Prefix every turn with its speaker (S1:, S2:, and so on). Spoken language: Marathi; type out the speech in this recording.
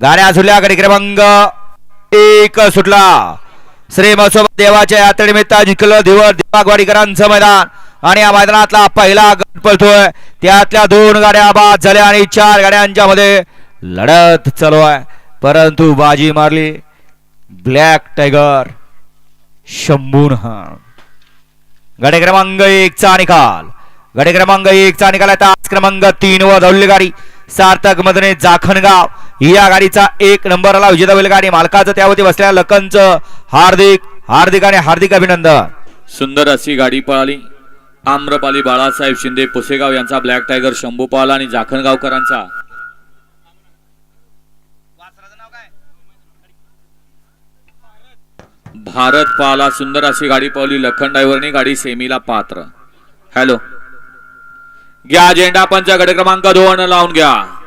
S1: गाड्या झुल्या कडे क्रमांक एक सुटला. श्री मसोबा देवाच्या यात्रेनिमित्त जिंकलं दिवस दिवागवाडीकरांचं मैदान. आणि या मैदानातला पहिला गट पळतोय. त्यातल्या दोन गाड्या बाद झाल्या आणि चार गाड्यांच्या मध्ये लढत चालू आहे. परंतु बाजी मारली. ब्लॅक टायगर शंभून गडे क्रमांक एक चा निकाल. गडे क्रमांक एक चा निकाल आहे. तास क्रमांक तीन वर धावलेली गाडी. सार्थक मधने जाखणगाव या गाडीचा एक नंबरला विजेता विजेता बैलगाडी मालकाचं त्यावरती बसलेल्या लखनचं हार्दिक हार्दिक आणि हार्दिक अभिनंदन.
S2: सुंदर अशी गाडी पळाली. आम्रपाली बाळासाहेब शिंदे पुसेगाव यांचा ब्लॅक टायगर शंभू पळाला आणि जाखणगावकरांचा. भारत पाला सुंदर अशी गाडी पावली लखन ड्रायव्हरने गाडी सेमीला पात्र. हॅलो. घ्या झेंडा पंच गट क्रमांक दोन लावून घ्या.